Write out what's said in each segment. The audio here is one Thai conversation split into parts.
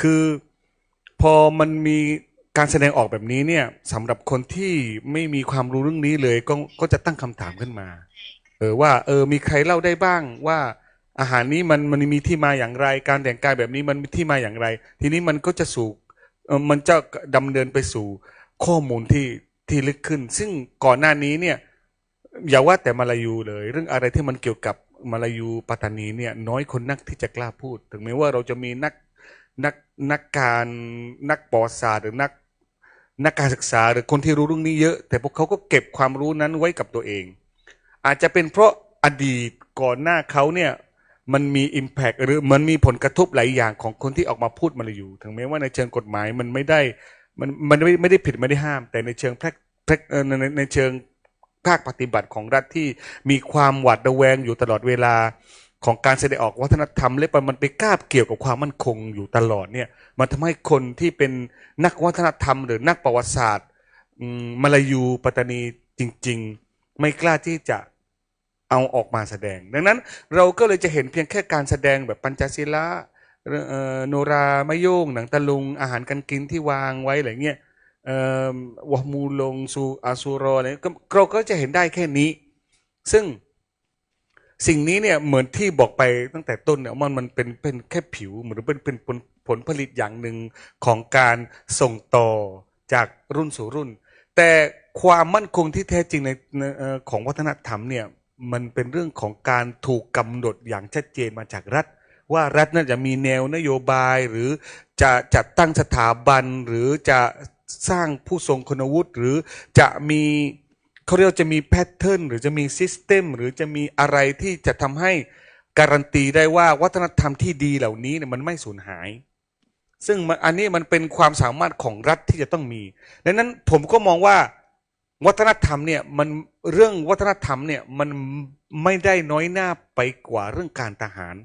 คือพอมันมีการแสดงออกแบบนี้เนี่ยสำหรับคนที่ไม่มีความรู้เรื่องนี้เลยก็ก็จะตั้งคำถามขึ้นมา เออว่า เออ มีใครเล่าได้บ้างว่าอาหารนี้มันมันมีที่มาอย่างไร การแต่งกายแบบนี้มันมีที่มาอย่างไร ทีนี้มันก็จะสู่มันจะดำเนินไปสู่ข้อมูลที่ที่ลึกขึ้น ซึ่งก่อนหน้านี้เนี่ยอย่าว่าแต่มาลายูเลย เรื่องอะไรที่มันเกี่ยวกับมาลายูปัตตานีเนี่ยน้อยคนนักที่จะกล้าพูด ถึงแม้ว่าเราจะมีนัก นักนักการนักประวัติศาสตร์หรือนักนักการศึกษาหรือคนที่รู้เรื่องนี้เยอะ แต่พวกเขาก็เก็บความรู้นั้นไว้กับตัวเอง อาจจะเป็นเพราะอดีตก่อนหน้าเขาเนี่ยมันมี Impact หรือมันมีผลกระทบหลายอย่างของคนที่ออกมาพูดมาอยู่ถึงแม้ว่าในเชิงกฎหมายมันไม่ได้มันมันไม่ไม่ได้ผิดไม่ได้ห้าม แต่ในเชิงแพร่ในในเชิงภาคปฏิบัติของรัฐที่มีความหวาดระแวงอยู่ตลอดเวลา ของการแสดงออกวัฒนธรรมและมันไปกาบเกี่ยวกับความมั่นคงอยู่ตลอดเนี่ยมันทำให้คนที่เป็นนักวัฒนธรรม หรือนักประวัติศาสตร์มาลายูปัตตานีจริง ๆ ไม่กล้าที่จะเอาออกมาแสดง ดังนั้นเราก็เลยจะเห็นเพียงแค่การแสดงแบบปัญจศิลาโนรามโยง หนังตะลุง อาหารการกินที่วางไว้อะไรเงี้ยเอ่อวะมูลงซูอาซูรออะไรก็เราก็จะเห็นได้แค่นี้ ซึ่ง สิ่งนี้เนี่ยเหมือนที่บอกไปตั้งแต่ต้นเนี่ยมันมันเป็นเป็นแค่ผิวเหมือนเป็นเป็นผลผลผลิตอย่างหนึ่งของการส่งต่อจากรุ่นสู่รุ่น แต่ความมั่นคงที่แท้จริงในในของวัฒนธรรมเนี่ยมันเป็นเรื่องของการถูกกำหนดอย่างชัดเจนมาจากรัฐ ว่ารัฐน่าจะมีแนวนโยบายหรือจะจัดตั้งสถาบันหรือจะสร้างผู้ทรงคุณวุฒิหรือจะมี เขาเรียกจะมีแพทเทิร์นหรือจะมีซิสเต็มหรือจะมีอะไรที่จะทำให้การันตีได้ว่าวัฒนธรรมที่ดีเหล่านี้เนี่ยมันไม่สูญหาย ซึ่งอันนี้มันเป็นความสามารถของรัฐที่จะต้องมีดังนั้นผมก็มองว่าวัฒนธรรมเนี่ยมันเรื่องวัฒนธรรมเนี่ยมันไม่ได้น้อยหน้าไปกว่าเรื่องการทหาร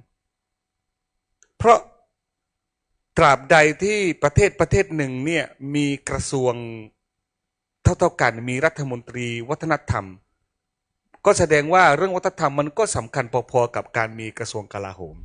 เพราะตราบใดที่ประเทศประเทศหนึ่งเนี่ยมีกระทรวง เท่าๆกัน มีรัฐมนตรีวัฒนธรรม ก็แสดงว่าเรื่องวัฒนธรรมมันก็สำคัญพอๆกับการมีกระทรวงกลาโหม